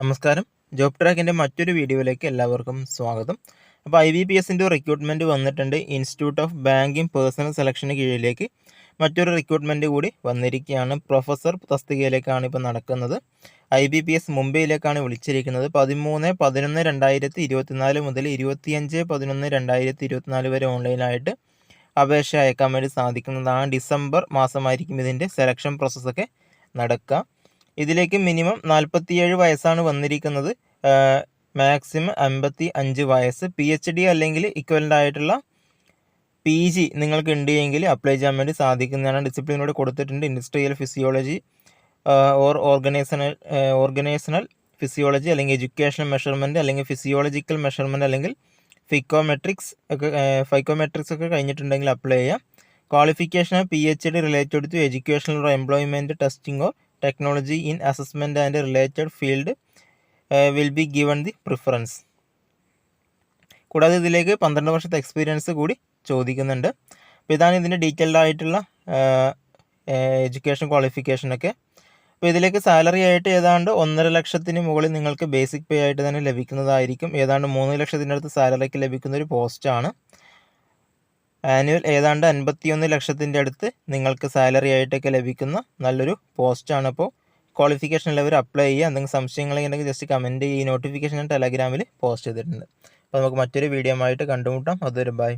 നമസ്കാരം. ജോബ് ട്രാക്കിന്റെ മറ്റൊരു വീഡിയോയിലേക്ക് എല്ലാവർക്കും സ്വാഗതം. അപ്പോൾ ഐ ബി പി എസിന്റെ റിക്രൂട്ട്മെന്റ് വന്നിട്ടുണ്ട്. ഇൻസ്റ്റിറ്റ്യൂട്ട് ഓഫ് ബാങ്കിങ് പേഴ്സണൽ സെലക്ഷന് കീഴിലേക്ക് മറ്റൊരു റിക്രൂട്ട്മെന്റ് കൂടി വന്നിരിക്കുകയാണ്. പ്രൊഫസർ തസ്തികയിലേക്കാണ് ഇപ്പോൾ നടക്കുന്നത്. ഐ ബി പി എസ് മുംബൈയിലേക്കാണ് വിളിച്ചിരിക്കുന്നത്. പതിമൂന്ന് പതിനൊന്ന് രണ്ടായിരത്തി ഇരുപത്തിനാല് മുതൽ ഇരുപത്തിയഞ്ച് പതിനൊന്ന് രണ്ടായിരത്തി ഇരുപത്തിനാല് വരെ ഓൺലൈനായിട്ട് അപേക്ഷ അയക്കാൻ വേണ്ടി സാധിക്കുന്നതാണ്. ഡിസംബർ മാസമായിരിക്കും ഇതിന്റെ സെലക്ഷൻ പ്രോസസ്സൊക്കെ നടക്കുക. ഇതിലേക്ക് മിനിമം നാൽപ്പത്തിയേഴ് വയസ്സാണ് വന്നിരിക്കുന്നത്. മാക്സിമം അമ്പത്തി അഞ്ച് വയസ്സ്. പി എച്ച് ഡി അല്ലെങ്കിൽ ഇക്വലന്റ് ആയിട്ടുള്ള പി ജി നിങ്ങൾക്ക് ഉണ്ട് എങ്കിൽ അപ്ലൈ ചെയ്യാൻ വേണ്ടി സാധിക്കുന്നതാണ്. ഡിസിപ്ലിനോട് കൊടുത്തിട്ടുണ്ട്. Industrial physiology or organisational organisational physiology അല്ലെങ്കിൽ എഡ്യൂക്കേഷൻ മെഷർമെന്റ് അല്ലെങ്കിൽ ഫിസിയോളജിക്കൽ മെഷർമെന്റ് അല്ലെങ്കിൽ ഫിക്കോമെട്രിക്സ് ഒക്കെ ഫൈക്കോമെട്രിക്സ് ഒക്കെ കഴിഞ്ഞിട്ടുണ്ടെങ്കിൽ അപ്ലൈ ചെയ്യാം. Qualification P H D related to educational or employment testing technology in assessment and related field will be given the preference കൂടാതെ ഇതിലേക്ക് പന്ത്രണ്ട് വർഷത്തെ എക്സ്പീരിയൻസ് കൂടി ചോദിക്കുന്നുണ്ട്. അപ്പോൾ ഇതാണ് ഇതിന്റെ ഡീറ്റെയിൽഡ് ആയിട്ടുള്ള എഡ്യൂക്കേഷൻ ക്വാളിഫിക്കേഷനൊക്കെ അപ്പോൾ ഇതിലേക്ക് സാലറി ആയിട്ട് ഏതാണ്ട് ഒന്നര ലക്ഷത്തിന് മുകളിൽ നിങ്ങൾക്ക് ബേസിക് പേ ആയിട്ട് തന്നെ ലഭിക്കുന്നതായിരിക്കും. ഏതാണ്ട് മൂന്ന് ലക്ഷത്തിന്റെ അടുത്ത് സാലറിക്ക് ലഭിക്കുന്ന ഒരു പോസ്റ്റാണ് ആനുവൽ ഏതാണ്ട് അൻപത്തിയൊന്ന് ലക്ഷത്തിന്റെ അടുത്ത് നിങ്ങൾക്ക് സാലറി ആയിട്ടൊക്കെ ലഭിക്കുന്ന നല്ലൊരു പോസ്റ്റാണ്. അപ്പോൾ ക്വാളിഫിക്കേഷൻ ഉള്ളവർ അപ്ലൈ ചെയ്യുക. എന്തെങ്കിലും സംശയങ്ങളുണ്ടെങ്കിൽ ജസ്റ്റ് കമന്റ് ഈ നോട്ടിഫിക്കേഷൻ ടെലഗ്രാമിൽ പോസ്റ്റ് ചെയ്തിട്ടുണ്ട്. അപ്പോൾ നമുക്ക് മറ്റൊരു വീഡിയോ ആയിട്ട് കണ്ടുമുട്ടാം. അതൊരു ബൈ